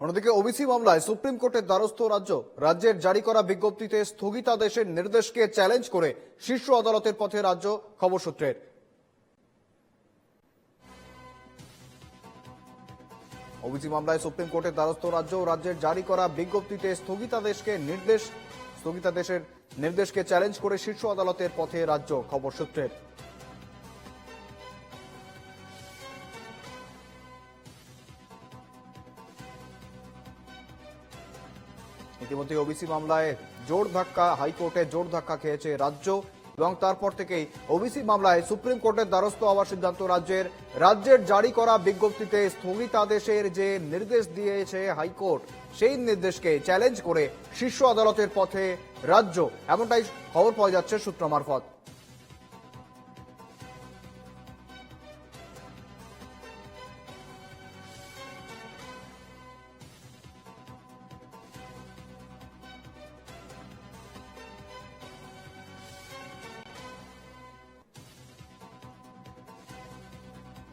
অন্যদিকে ওবিসি মামলায় সুপ্রিম কোর্টের দ্বারস্থ রাজ্য, রাজ্যের জারি করা বিজ্ঞপ্তিতে স্থগিতাদেশের নির্দেশকে চ্যালেঞ্জ করে শীর্ষ আদালতের পথে রাজ্য খবর সূত্রের। ওবিসি মামলায় সুপ্রিম কোর্টের দ্বারস্থ রাজ্য রাজ্যের জারি করা বিজ্ঞপ্তিতে স্থগিতাদেশকে নির্দেশ, স্থগিতাদেশের নির্দেশকে চ্যালেঞ্জ করে শীর্ষ আদালতের পথে রাজ্য খবর সূত্রের। ইতিমধ্যে ওবিসি মামলায় জোর ধাক্কা, হাইকোর্টে জোর ধাক্কা খেয়েছে রাজ্য এবং তারপর থেকেই ওবিসি মামলায় সুপ্রিম কোর্টের দ্বারস্থ হওয়ার সিদ্ধান্ত রাজ্যের। রাজ্যের জারি করা বিজ্ঞপ্তিতে স্থগিতাদেশের যে নির্দেশ দিয়েছে হাইকোর্ট, সেই নির্দেশকে চ্যালেঞ্জ করে শীর্ষ আদালতের পথে রাজ্য। এমনটাই খবর পাওয়া যাচ্ছে সূত্র মারফত।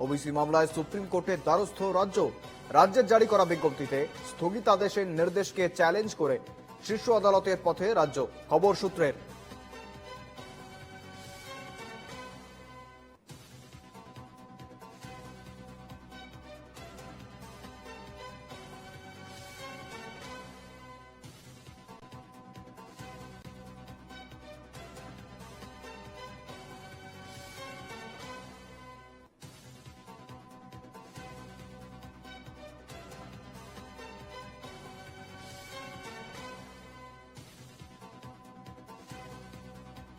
ওবিসি মামলায় সুপ্রিম কোর্টের দ্বারস্থ রাজ্য, রাজ্যের জারি করা বিজ্ঞপ্তিতে স্থগিতাদেশের নির্দেশকে চ্যালেঞ্জ করে শীর্ষ আদালতের পথে রাজ্য খবর সূত্রের।